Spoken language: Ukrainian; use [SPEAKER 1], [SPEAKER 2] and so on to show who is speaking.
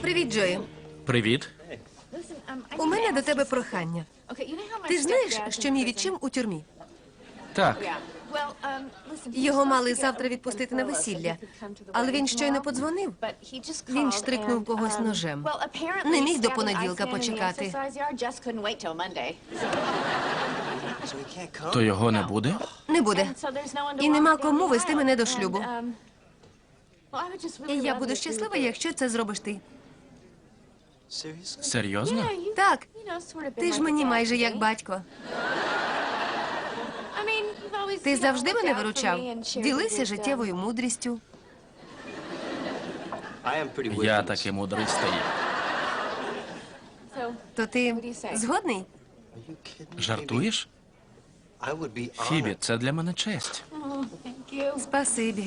[SPEAKER 1] Привіт, Джої.
[SPEAKER 2] Привіт.
[SPEAKER 1] У мене до тебе прохання. Ти ж знаєш, що мій відчим у тюрмі?
[SPEAKER 2] Так,
[SPEAKER 1] Його мали завтра відпустити на весілля, але він щойно подзвонив.
[SPEAKER 3] Він штрикнув когось ножем. Не міг до понеділка почекати.
[SPEAKER 2] то його не буде?
[SPEAKER 1] Не буде.
[SPEAKER 3] І нема кому вести мене до шлюбу.
[SPEAKER 1] І я буду щаслива, якщо це зробиш ти.
[SPEAKER 2] Серйозно?
[SPEAKER 1] Так, ти ж мені майже як батько. Ти завжди мене виручав. Ділися життєвою мудрістю.
[SPEAKER 2] Я таки мудрий стаю.
[SPEAKER 1] То ти згодний?
[SPEAKER 2] Жартуєш? Фібі, це для мене честь.
[SPEAKER 1] Спасибі.